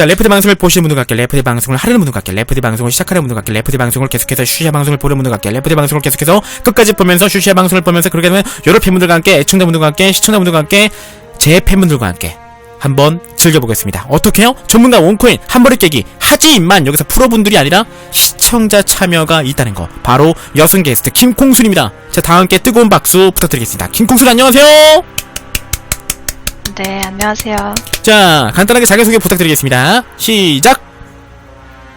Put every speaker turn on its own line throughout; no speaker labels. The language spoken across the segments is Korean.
자, 레프트 방송을 보시는 분들 같게, 레프트 방송을 하려는 분들 같게, 레프트 방송을 시작하는 분들 같게, 레프트 방송을 계속해서 슈시아 방송을 보는 분들 같게, 레프트 방송을 계속해서 끝까지 보면서 슈시아 방송을 보면서 그렇게 되면 여러 팬분들과 함께, 애청자분들과 함께, 시청자분들과 함께, 제 팬분들과 함께 한번 즐겨보겠습니다. 어떻게요? 전문가 원코인 한 번에 깨기. 하지만 여기서 프로분들이 아니라 시청자 참여가 있다는 거. 바로 여성 게스트 김콩순입니다. 자, 다 함께 뜨거운 박수 부탁드리겠습니다. 김콩순 안녕하세요.
네, 안녕하세요.
자, 간단하게 자기소개 부탁드리겠습니다. 시작!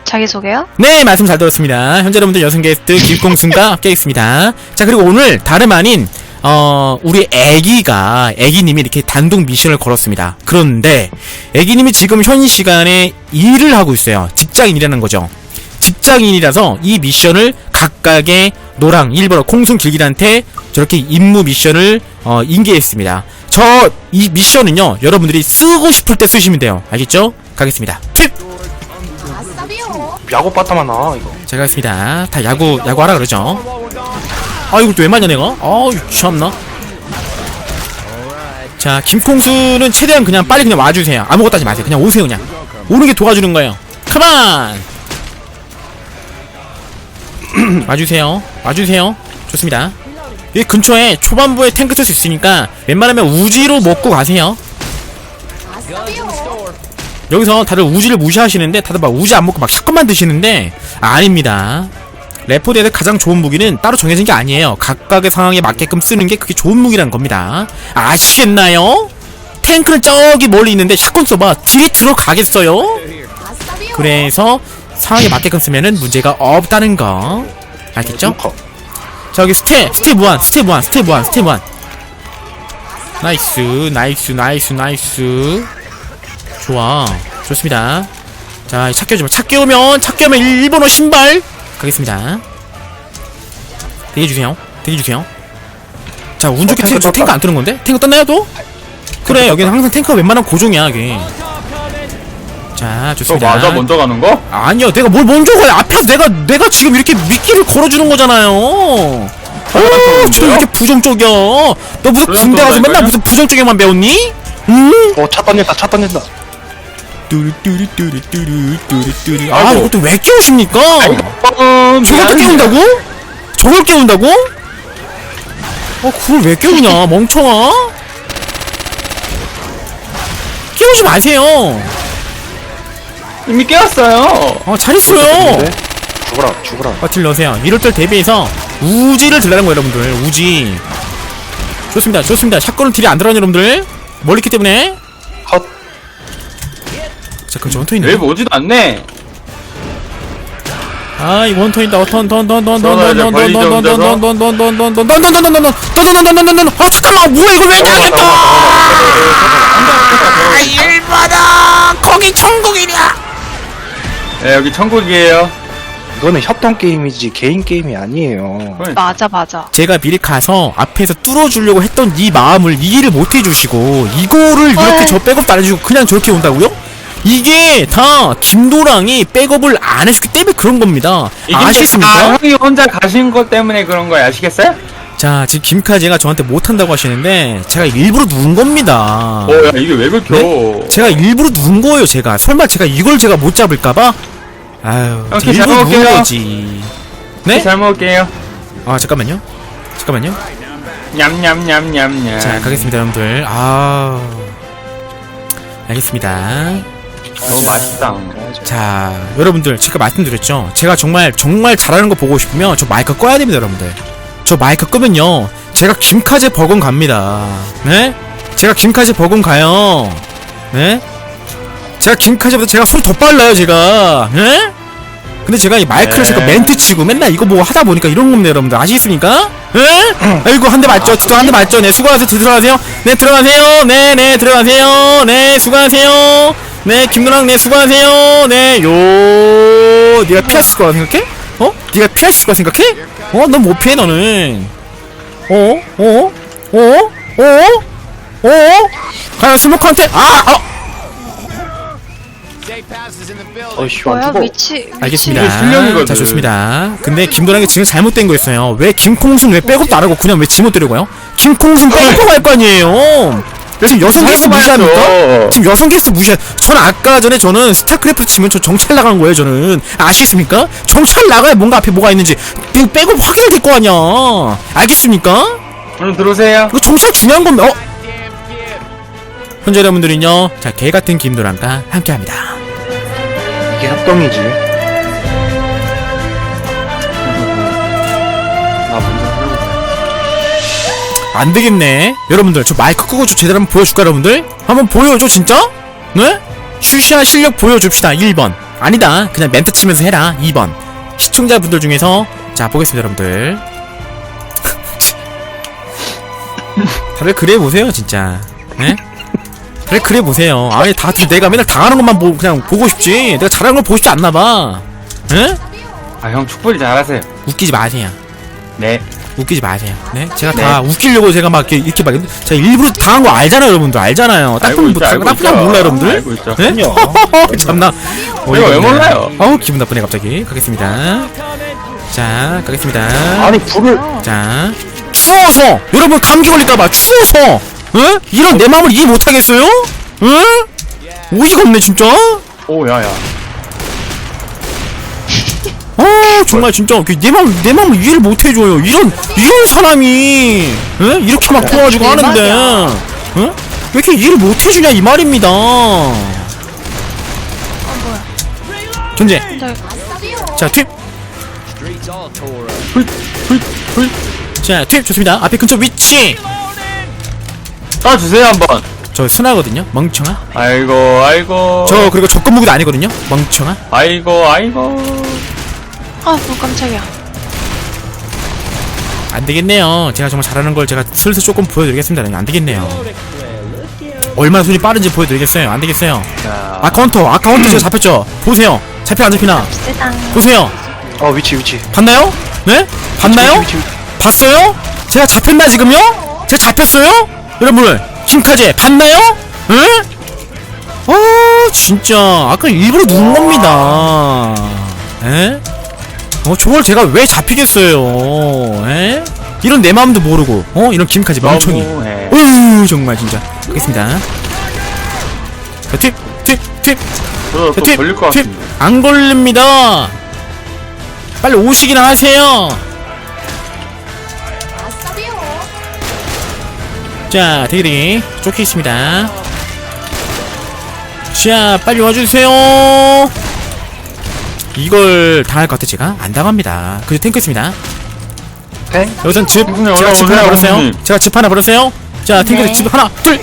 자기소개요?
네, 말씀 잘 들었습니다. 현재 여러분들 여성 게스트 김콩순과 함께 있습니다. 자, 그리고 오늘 다름 아닌, 어, 우리 애기가, 애기님이 이렇게 단독 미션을 걸었습니다. 그런데, 애기님이 지금 현 시간에 일을 하고 있어요. 직장인이라는 거죠. 직장인이라서 이 미션을 각각의 노랑, 1번호 콩순 길길한테 저렇게 임무 미션을, 어, 인계했습니다. 저, 이 미션은요, 여러분들이 쓰고 싶을 때 쓰시면 돼요. 알겠죠? 가겠습니다. 팁!
야구 빠따만 나와 이거
제가 하겠습니다. 다 야구, 야구 하라 그러죠. 아, 이걸 또왜 맞냐, 내가? 아우, 참나. 자, 김콩수는 최대한 그냥 빨리 그냥 와주세요. 아무것도 하지 마세요. 그냥 오세요, 그냥. 오는 게 도와주는 거예요. 컴온! 와주세요. 와주세요. 좋습니다. 여기 근처에 초반부에 탱크 쓸수 있으니까 웬만하면 우지로 먹고 가세요. 여기서 다들 우지를 무시하시는데 다들 막 우지 안 먹고 막 샷건만 드시는데 아 닙니다. 레포드에서 가장 좋은 무기는 따로 정해진 게 아니에요. 각각의 상황에 맞게끔 쓰는 게 그게 좋은 무기라는 겁니다. 아시겠나요? 탱크는 저기 멀리 있는데 샷건 써봐 딜이 들어가겠어요? 그래서 상황에 맞게끔 쓰면은 문제가 없다는 거 알겠죠? 저기 스텝 스텝 1 스텝 1 스텝 1 스텝 1 나이스 나이스 나이스 나이스. 좋아 좋습니다. 차 끼우면 차 끼우면 1번호 신발 가겠습니다. 대기해주세요. 대기해주세요. 자 운 좋게
어,
탱크,
탱크
안 뜨는 건데? 탱크 떴나요 또? 그래 여기는 항상 탱크가 웬만하면 고정이야 여기 자
저
좋습니다
맞아 먼저 가는 거?
아니요, 내가 뭘 먼저 가요? 앞에서 내가 내가 지금 이렇게 미끼를 걸어주는 거잖아요. 어, 저 이렇게 부정적이야. 너 무슨
그래,
군대 가서
그런
맨날? 무슨 부정적이만 배웠니? 응?
어차 던진다 차 던진다
뚜루뚜루뚜루뚜루뚜루뚜루. 아,
아이고.
이것도 왜 깨우십니까?
음,
또 깨운다고? 저걸 깨운다고? 어, 그걸 왜 깨우냐, 멍청아? 깨우지 마세요.
이미 깨웠어요.
어, 잘.
근데? 죽어라 죽어라
어, 딜 넣으세요. 이럴 때 대비해서 우지를 들라는 거예요, 여러분들. 우지. 좋습니다. 좋습니다. 샷건은 딜이 안 들어가는 여러분들. 멀리 있기 때문에.
컷
자, 그럼 저 있네.
웨이브 오지도 않네.
아, 이 원턴 있다. 턴, 턴, 턴, 턴, 턴, 턴,
들어가야 돼,
턴, 턴,
벌리
턴, 턴,
좀
턴, 턴, 턴, 턴, 턴, 턴, 턴, 턴, 턴, 턴, 턴, 턴, 턴, 턴, 턴, 아, 잠깐만, 뭐야, 이거 왜 당했다! 아, 일바다! 거기 천국이냐!
네, 여기 천국이에요.
이거는 협동 게임이지 개인 게임이 아니에요
맞아, 맞아.
제가 미리 가서 앞에서 뚫어주려고 했던 이 마음을 이해를 못 해주시고 이거를 이렇게
헐.
저 백업도 안 해주고 그냥 저렇게 온다고요? 이게 다 김도랑이 백업을 안 했기 때문에 그런 겁니다.
이게 다
아시겠습니까?
형이 혼자 가신 것 때문에 그런 거야. 아시겠어요?
자 지금 김카제가 저한테 못한다고 하시는데 제가 일부러 누른 겁니다.
어, 야, 이게 왜 긁혀?
네? 제가 일부러 누른 거예요 제가. 설마 제가 이걸 제가 못 잡을까봐? 아유
오케이, 잘 먹을게요.
거지. 네?
잘 먹을게요.
아 잠깐만요. 잠깐만요.
냠냠냠냠냠.
자 가겠습니다 여러분들 아 알겠습니다
너무 맛있다.
자 여러분들 제가 말씀드렸죠 제가 정말 정말 잘하는 거 보고 싶으면 저 마이크 꺼야 됩니다 여러분들 저 마이크 끄면요 제가 김카제 버건 갑니다 네 제가 김카제 버건 가요 네 제가 김카제보다 제가 손더 빨라요 제가 네 근데 제가 이 마이크를
네.
제가 멘트 치고 맨날 이거 뭐 하다 보니까 이런 겁니다 여러분들 아시겠습니까? 예? 아이고 한 대 맞죠? 저한대 맞죠? 네 수고하세요 들어가세요 네 들어가세요 네네 들어가세요 네 수고하세요 네 김누랑 네 수고하세요 네요 네가 피했을 거라 생각해? 어? 네가 피했을 거라 생각해? 어? 넌 못 피해 너는 어? 어? 어? 어? 어? 과연 스모크한테 아! 어!
어이씨 안
뭐야,
죽어
위치.
알겠습니다.
이게 실력이거든.
자, 좋습니다. 근데 김도랑이 지금 잘못된 거였어요. 왜 김콩순 왜 백업도 안 하고 그냥 왜 지못 때려고요? 김콩순 백업하고 할거 아니에요? 지금 여성 게스트 무시합니까?
무시합니까?
지금 여성 게스트 무시해. 저는 아까 전에 저는 스타크래프트 치면 저 정찰 나간 거예요, 저는. 아시겠습니까? 정찰 나가야 뭔가 앞에 뭐가 있는지 이거 빼고 확인이 될 거 아니야. 알겠습니까?
오늘 들어오세요.
이거 정찰 중요한 겁니다. 어? 현재 여러분들은요, 자, 개 같은 김도람과 함께 합니다.
이게 협동이지.
나 먼저 들고 가.
안 되겠네. 여러분들, 저 마이크 끄고 저 제대로 한번 보여줄까, 여러분들? 한번 보여줘, 진짜? 네? 슈시아 실력 보여줍시다. 1번. 아니다. 그냥 멘트 치면서 해라. 2번. 시청자분들 중에서, 자, 보겠습니다, 여러분들. 다들 그래 보세요, 진짜. 네? 그래, 그래 보세요. 아니, 다, 내가 맨날 당하는 것만 보, 그냥 보고 싶지. 내가 잘하는 걸 보고 싶지 않나봐. 예?
아, 형 축구를 잘하세요.
웃기지 마세요.
네.
웃기지 마세요. 네? 제가 다 웃기려고 제가 막 이렇게, 이렇게 막, 제가 일부러 당한 거 알잖아요, 여러분들. 알잖아요. 딱
알고
보면,
있죠,
딱
알고
보면
있죠.
몰라요, 여러분들?
알고 있죠.
네?
그럼요.
참나.
이거 왜 몰라요?
어우, 기분 나쁘네, 갑자기. 가겠습니다. 자, 가겠습니다.
아니 불을
자, 추워서! 여러분, 감기 걸릴까봐, 추워서! 에? 이런 내 마음을 이해 못하겠어요? 에? 어이가 없네, 진짜?
오, 야, 야.
아 정말 진짜 그내 마음 내 마음을 이해를 못 해줘요. 이런 이런 사람이 에? 이렇게 막 도와주고 하는데. 에? 왜 이렇게 이해를 못 해주냐 이 말입니다.
어, 뭐야.
견제 자 투입
훌, 훌, 훌.
자 투입 좋습니다. 앞에 근처 위치
따주세요, 한번.
저 스나거든요. 멍청아.
아이고, 아이고.
저 그리고 적금 무기도 아니거든요. 멍청아.
아이고, 아이고.
아, 뭐 깜짝이야.
안 되겠네요. 제가 정말 잘하는 걸 제가 슬슬 조금 보여드리겠습니다. 안 되겠네요. 얼마나 손이 빠른지 보여드리겠어요. 안 되겠어요.
자,
아카 헌터, 아카 헌터 제가 잡혔죠. 보세요. 잡혀 안 잡히나?
쓰당.
보세요.
어 위치 위치.
봤나요? 네? 봤나요?
위치, 위치, 위치.
봤어요? 제가 잡혔나 지금요? 제가 잡혔어요? 여러분 김카제 봤나요? 응? 아 진짜 아까 일부러 누른 겁니다 에? 어 저걸 제가 왜 잡히겠어요 에? 이런 내 마음도 모르고 어? 이런 김카제 멍청이. 어휴 정말 진짜 알겠습니다 자, 팁! 팁! 팁!
저, 또
팁!
걸릴 것
팁!
같은데.
안 걸립니다 빨리 오시기나 하세요 자, 대기대기 쫓겨 있습니다. 자, 빨리 와주세요. 이걸 당할 것 같아 제가 안 당합니다. 그 탱크 있습니다.
탱?
여기선 집
형님,
제가 집 하나
올라오세요,
버렸어요.
형님.
제가 집 하나 버렸어요. 자, 탱크
네.
집 하나 둘.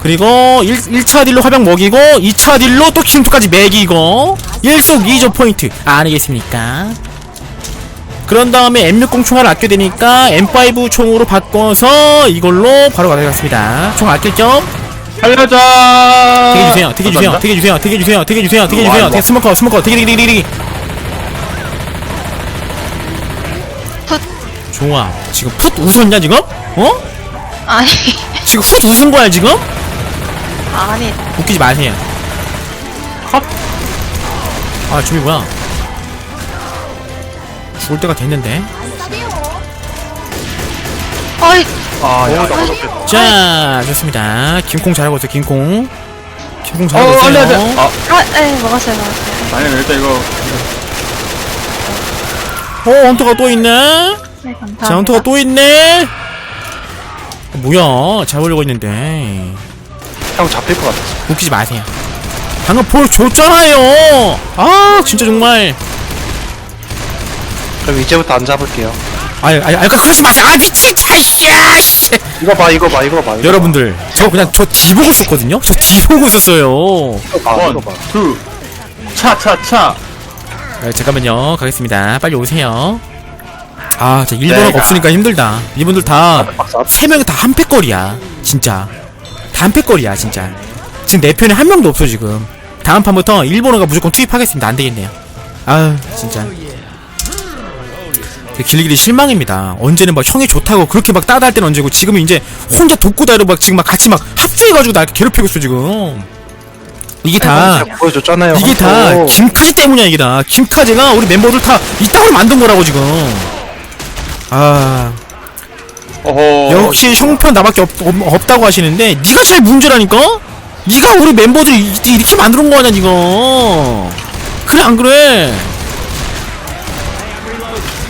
그리고 1, 1차 딜로 화병 먹이고 2차 딜로 또 킹투까지 매기고 일속 2조 포인트 아니겠습니까? 그런 다음에 M60 총알을 아껴야 되니까 M5 총으로 바꿔서 이걸로 바로 가져갔습니다. 총 아낄 겸
살려줘!
되게 주세요. 되게 주세요. 되게 주세요. 되게 주세요. 되게 주세요. 되게
와,
주세요.
와.
되게 스모커 스모커 되게 되게 되게 되게
풋.
좋아. 지금 풋 웃었냐 지금? 어?
아니,
지금 풋 웃은 거야 지금?
아니.
웃기지 마세요. 컷. 아 준비 뭐야? 죽을 때가 됐는데.
어이,
아 야. 나 어렵겠다.
자 좋습니다. 김콩 잘하고 있어. 김콩. 김콩
어,
잘하고
안 돼, 안 돼.
있어요.
아,
아, 에, 먹었어요, 먹었어요.
아니, 일단 이거.
어 헌터가 또 있네.
네, 감사합니다.
자 헌터가 또 있네. 어, 뭐야? 잡으려고 했는데.
형 잡힐 것 같았어.
웃기지 마세요. 방금 보여줬잖아요. 아 진짜 정말.
그럼 이제부터 안 잡을게요.
아유 아유 아유 그러지 마세요. 아 미친 자식이야. 씨.
이거 봐 이거 봐 이거 봐. 이거
여러분들 저 그냥 저뒤 보고 있었거든요. 저뒤 보고 있었어요.
이거 봐
원,
이거 봐.
투. 차, 차, 차.
아, 잠깐만요. 가겠습니다. 빨리 오세요. 아, 진짜 일본어가
내가.
없으니까 힘들다. 이분들 다
박사.
세 명이 다 한패거리야. 진짜. 다 한패거리야, 진짜. 지금 내 편에 한 명도 없어 지금. 다음 판부터 일본어가 무조건 투입하겠습니다. 안 되겠네요. 아유, 진짜. 길리길리 실망입니다. 언제는 막 형이 좋다고 그렇게 막 따다할 때는 언제고 지금은 이제 혼자 독고다이로 막 지금 막 같이 막 합주해가지고 나 괴롭히고 있어 지금. 이게 다
보여줬잖아요.
이게 다. 김카지 때문이야 이게 다 김카지가 우리 멤버들 다 이따구로 만든 거라고 지금 아
어허.
역시 형편 나밖에 없, 없, 다고 하시는데 네가 제일 문제라니까? 네가 우리 멤버들 이- 이렇게 만드는 거 아니야 니가 그래 안 그래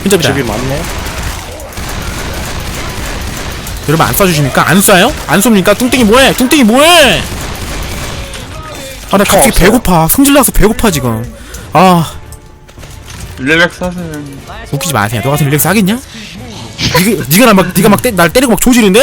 현접이다
집이 많네.
여러분 안 쏴주십니까? 안 쏴요? 안 쏩니까? 뚱땡이 뭐해? 뚱땡이 뭐해? 아 나 갑자기
없어요.
배고파 성질 나서 배고파 지금 아
릴렉스 하세요.
웃기지 마세요 너 같은 릴렉스 하겠냐? 니가, 니가 나 막, 니가 막 때, 날 때리고 막 조지는데?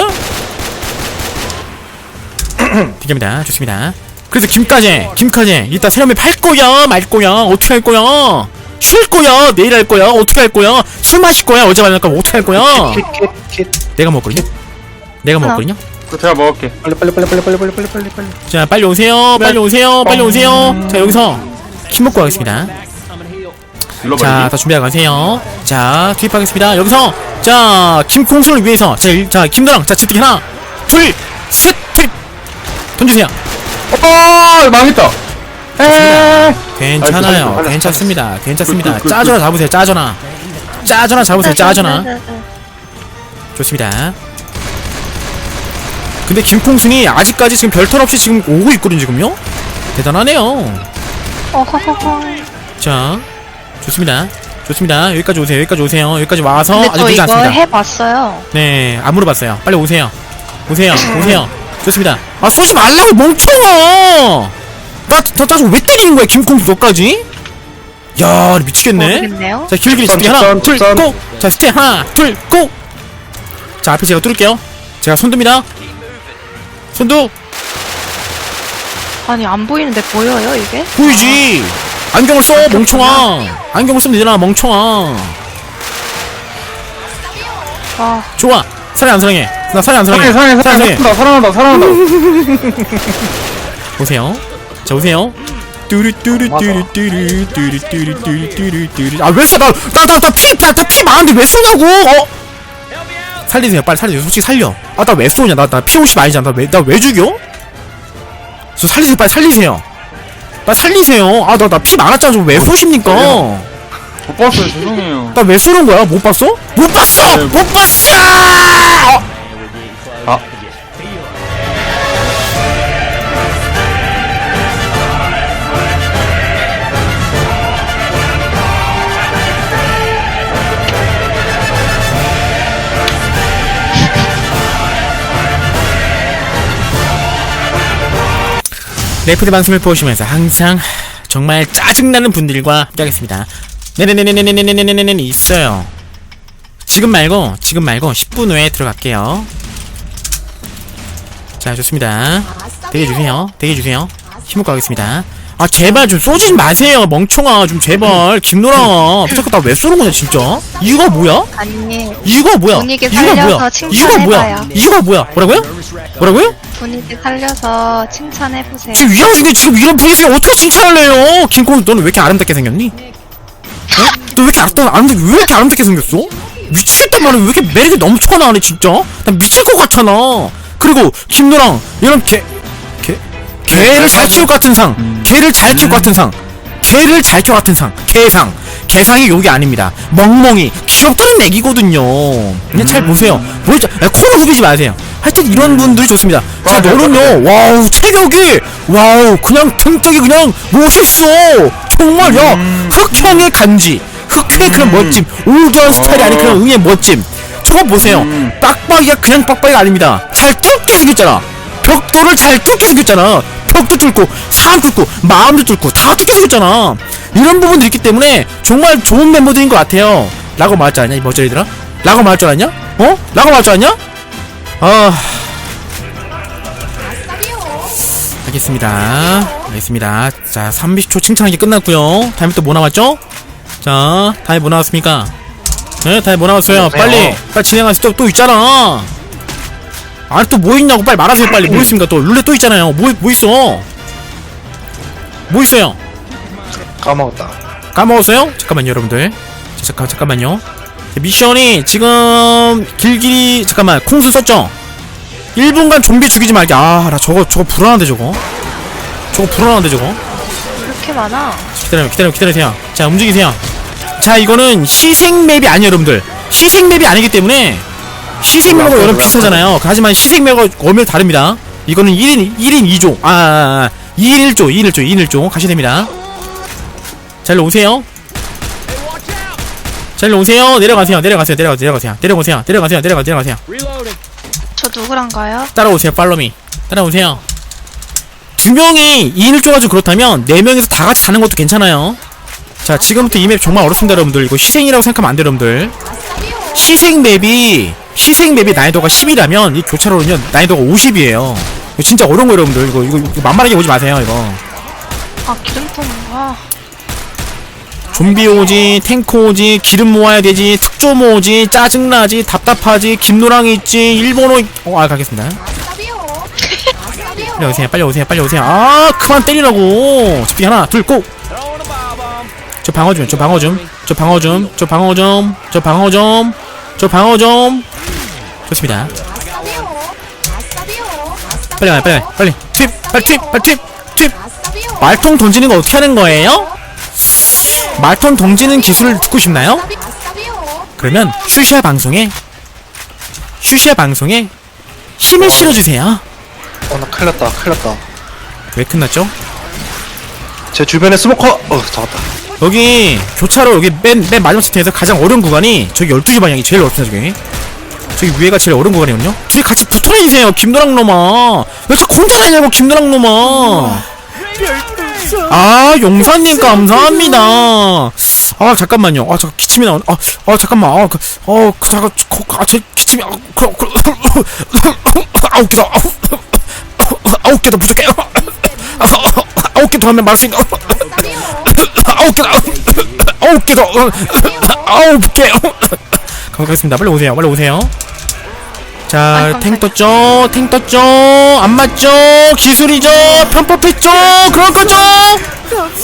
되겠습니다. 좋습니다. 그래서 김까지, 김까지, 이따 세련매 팔 거야, 말 거야, 어떻게 할 거야? 쉴 거야, 내일 할 거야, 어떻게 할 거야? 술 마실 거야, 어제 말할 거야, 어떻게 할 거야?
킷킷킷
내가 먹거든요? 내가 먹거든요?
그 제가 먹을게.
빨리 빨리 빨리 빨리 빨리 빨리 빨리 빨리 빨리.
자, 빨리 오세요, 빨리 오세요, 빨리 오세요. 자, 여기서 킴 먹고 가겠습니다.
일로
자,
버리기.
다 준비하세요. 자, 투입하겠습니다. 여기서, 자, 김콩수를 위해서, 자, 일- 자, 김도랑, 자, 집기 하나, 둘, 셋, 투입! 던지세요.
어, 망했다. 에.
괜찮아요.
아이고,
괜찮습니다. 괜찮습니다.
그, 그, 그,
짜져나 잡으세요, 짜져나. 짜져나 잡으세요, 짜져나.
네, 네, 네.
좋습니다. 근데 김콩순이 아직까지 지금 별탈 없이 지금 오고 있거든요, 지금요? 대단하네요.
어허허허.
자, 좋습니다. 좋습니다. 여기까지 오세요, 여기까지 오세요. 여기까지 와서
근데
아직
저
늦지
이거
않습니다.
해봤어요.
네, 안 물어봤어요. 빨리 오세요. 오세요, 오세요. 좋습니다. 아, 쏘지 말라고, 멍청아! 나, 나 짜증 왜 때리는 거야, 김콩수 너까지? 야, 미치겠네.
모르겠네요.
자, 길길이 스틱 하나, 둘,
직선.
고! 자, 스틱 하나, 둘, 고! 자, 앞에 제가 뚫을게요. 제가 손듭니다. 손두,
아니 안 보이는데 보여요 이게?
보이지? 안경을 써, 멍청아! 안경을 쓰면 되잖아, 멍청아.
아
좋아. 사랑해, 안 사랑해? 나 사랑해, 안 사랑해?
사랑해, 사랑해, 사랑해. 사랑한다, 사랑한다, 사랑한다.
오세요. 자 오세요. 뚜루 뚜루 뚜루 뚜루 뚜루 뚜루 뚜루 뚜루 뚜루 아왜 써? 나나나피나피 많은데 왜 쏘냐고? 어? 살리세요 빨리 살리세요 솔직히 살려 아 나 왜 쏘냐 나 나피 50 아니잖아 나왜나왜 죽여? 저 살리세요 빨리 살리세요 빨리 살리세요 아 나 나 피 많았잖아 좀왜 쏘십니까?
못 봤어요, 죄송해요.
나 왜 쏘는 거야? 못 봤어? 못 봤어!
네,
못 봤어!
아,
레프트 방송을 보시면서 항상 정말 짜증나는 분들과 함께하겠습니다. 네네네네네네네네네네 있어요. 지금 말고 지금 말고 10분 후에 들어갈게요. 자 좋습니다. 대기 주세요. 대기 주세요. 힘을 가겠습니다. 아 제발 좀 쏘지 마세요 멍청아 좀 제발 김노랑아 자꾸 나왜 쏘는 거냐 진짜 이유가 뭐야?
아니
이유가 뭐야?
분위기
이유가
살려서
뭐야? 이유가 뭐야?
칭찬해봐요.
이유가 뭐야? 뭐라고요? 뭐라고요?
분위기 살려서 칭찬해 보세요.
지금 이 형이 지금 이런 분위기에 어떻게 칭찬을 해요? 김콩 너는 왜 이렇게 아름답게 생겼니? 어? 너왜 이렇게 아름답 아름답 왜 이렇게 아름답게 생겼어? 미치겠단 말이야 왜 이렇게 매력이 넘쳐나 니 진짜? 나 미칠 것 같잖아. 그리고 김노랑 이런 개, 개, 개를 잘 키울 것 같은 상, 개를 잘 키울 것 같은 상, 개를 잘 키울 것 같은 상, 개상, 개상이 여기 아닙니다. 멍멍이 귀엽다는 얘기거든요. 그냥 잘 보세요. 뭘 자, 아, 코를 후비지 마세요. 하여튼 이런 분들이 좋습니다. 자 너는요, 와우 체격이, 와우 그냥 등짝이 그냥 멋있어. 정말 야 흑형의 간지, 흑형의 그런 멋짐, 올드한 스타일이 아닌 그런 응의 멋짐. 저거 보세요. 빡빡이가 그냥 빡빡이가 아닙니다. 잘 뚫게 생겼잖아. 벽돌을 잘 뚫게 생겼잖아. 벽도 뚫고 사람 뚫고 마음도 뚫고 다 뚫게 생겼잖아. 이런 부분들이 있기 때문에 정말 좋은 멤버들인 것 같아요. 라고 말할 줄 아냐 이 머저리들아? 라고 말할 줄 아냐? 어? 라고 말할 줄 아냐? 아 알겠습니다. 알겠습니다. 자 30초 칭찬한 게 끝났고요. 다음에 또뭐 나왔죠? 자 다음에 뭐 나왔습니까? 네 다음에 뭐 나왔어요?
안녕하세요.
빨리 빨리 진행하세요. 또, 또 있잖아. 아니 또뭐 있냐고 빨리 말하세요 빨리. 뭐 있습니까? 또 룰렛 또 있잖아요. 뭐, 뭐 있어? 뭐 있어요?
까먹었다.
까먹었어요? 잠깐만요 여러분들. 자, 잠깐, 잠깐만요. 자, 미션이 지금 길길이 잠깐만 콩수 썼죠? 1분간 좀비 죽이지 말게. 아나 저거 저거 불안한데 저거? 저거 불안한데 저거?
이렇게 많아.
기다려 기다려 기다리세요 자 움직이세요. 자 이거는 희생 맵이 아니에요 여러분들. 희생 맵이 아니기 때문에 희생 매거 여름 비슷하잖아요. 하지만 희생 매거 검이 다릅니다. 이거는 1인 1인 2조. 아, 2인 1조, 2인 1조, 2인 1조 가셔야 됩니다. 잘 일로 오세요. 잘 일로 오세요. 내려가세요. 내려가세요. 내려가세요. 내려가세요. 내려오세요. 내려가세요. 내려가세요. 내려가세요.
저 누구랑가요?
따라오세요. 팔로미. 따라오세요. 두 명이 2인 1조 가지고 그렇다면 네 명이서 다 같이 가는 것도 괜찮아요. 자, 지금부터 이 맵 정말 어렵습니다, 여러분들. 이거 시생이라고 생각하면 안 돼요, 여러분들. 시생 맵이 시생 맵이 난이도가 10이라면 이 교차로는요 난이도가 50이에요. 이거 진짜 어려운 거 여러분들. 이거 이거, 이거 만만하게 보지 마세요, 이거.
아 기름통 아
좀비 오지, 탱크 오지, 기름 모아야 되지, 특조 모으지, 짜증나지, 답답하지, 김노랑이 있지, 일본어, 있- 어, 아, 가겠습니다. 빨리 오세요, 빨리 오세요, 빨리 오세요. 아, 그만 때리라고. 집중 하나, 둘, 고! 저 방어 좀, 저 방어 좀, 저 방어 좀, 저 방어 좀, 저 방어 좀, 저 방어 좀. 좋습니다. 빨리 와요, 빨리 와요, 빨리. 팁, 빨리 팁, 빨리 팁, 팁. 말통 던지는 거 어떻게 하는 거예요? 말통 던지는 기술을 듣고 싶나요? 그러면 슈샤 방송에 슈샤 방송에 힘을 실어주세요.
어, 나 큰일 났다, 큰일 났다.
왜 끝났죠?
제 주변에 스모커, 어, 잡았다.
여기 교차로 여기 맨, 맨 마지막 스테에서 가장 어려운 구간이 저기 12시 방향이 제일 어렵습니다 저기. 저기 위에가 제일 어려운 구간이거든요. 둘이 같이 붙어다니세요 김노랑 놈아 왜 자꾸 혼자 다니냐고 김노랑 놈아 아 용사님 감사합니다. 아 잠깐만요. 아 잠깐 기침이 나오네 아, 아 잠깐만. 아, 그, 어, 그, 잠깐 그, 아, 제 기침이 아, 그, 그, 아홉 개다 아홉 개더 부족해 아홉 개더 하면 말할 수 있는 아홉 개다 아홉 개더 아홉 개 가겠습니다 빨리 오세요 빨리 오세요 자, 탱 떴죠? 탱 떴죠? 안 맞죠? 기술이죠? 편법했죠? 그럴 거죠?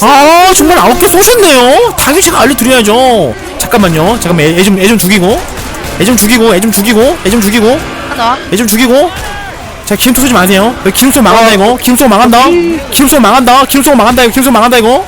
아, 정말 아홉 개 쏘셨네요? 당연히 제가 알려드려야죠. 잠깐만요. 잠깐만, 애 좀, 애 좀 죽이고. 애 좀 죽이고, 애 좀 죽이고, 애 좀 죽이고, 애 좀 죽이고. 자, 기름통 쏘지 마세요. 여기 기름통 망한다, 이거. 기름통 망한다. 기름통 망한다. 기름통 망한다, 이거. 기름통 망한다, 이거.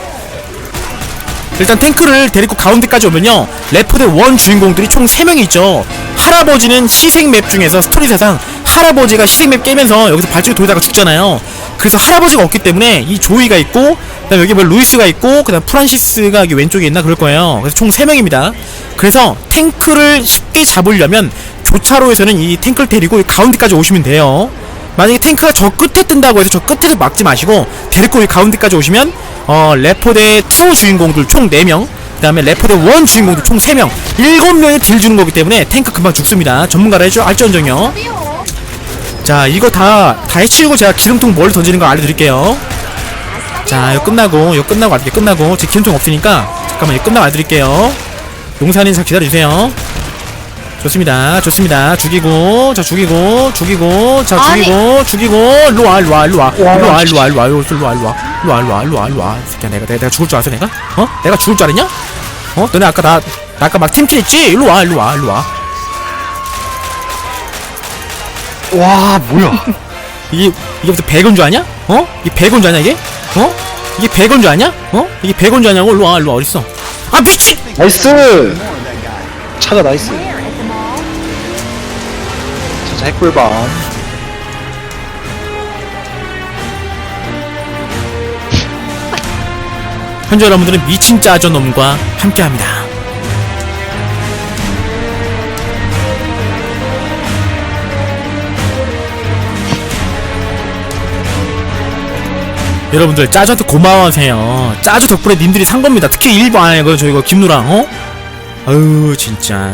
일단 탱크를 데리고 가운데까지 오면요. 레포드 원 주인공들이 총 3명이 있죠. 할아버지는 시생맵 중에서 스토리사상 할아버지가 시생맵 깨면서 여기서 발전기 돌다가 죽잖아요. 그래서 할아버지가 없기 때문에 이 조이가 있고 그다음 여기 뭐 루이스가 있고 그다음 프란시스가 여기 왼쪽에 있나 그럴 거예요. 그래서 총 3명입니다. 그래서 탱크를 쉽게 잡으려면 교차로에서는 이 탱크를 데리고 이 가운데까지 오시면 돼요 만약에 탱크가 저 끝에 뜬다고 해서 저 끝에서 막지 마시고 데리고 이 가운데까지 오시면 어 레포대 2 주인공들 총 4명 그 다음에 레포대 1 주인공들 총 3명 7명이 딜 주는 거기 때문에 탱크 금방 죽습니다. 전문가라 해줘 알전정요 자 이거 다 다 해치우고 제가 기름통 멀리 던지는 거 알려드릴게요. 자 이거 끝나고 이거 끝나고 알게 끝나고. 제 기름통 없으니까 잠깐만 이거 끝나고 알려드릴게요. 용사님 잘 기다려주세요 좋습니다 좋습니다 죽이고 자 죽이고 죽이고 자. 죽이고 죽이고 일로와 일로와 일로와 일로와 일로와 일로와 일로와 일로와 일로와 일로와 일로와 일로와 이 새끼야 내가 내가, 죽을 줄 알았어 내가? 어? 내가 죽을 줄 알았냐? 어? 너네 아까 나, 나 아까 막 팀킬했지? 일로와 일로와 일로와
와, 뭐야.
이게 이게 무슨 100원 줄 아냐? 어? 이게 100원 줄 아냐 이게? 어? 이게 100원 줄 아냐? 어? 이게 100원 줄 아냐고? 일로와 일로와 어딨어 아 미친!
나이스! 차가 나이스. 핵꿀밤.
현재 여러분들은 미친 짜저놈과 함께합니다. 여러분들 짜저한테 고마워하세요. 짜저 덕분에 님들이 산 겁니다. 특히 일본 아이고 저 이거 김누랑 어? 아유 진짜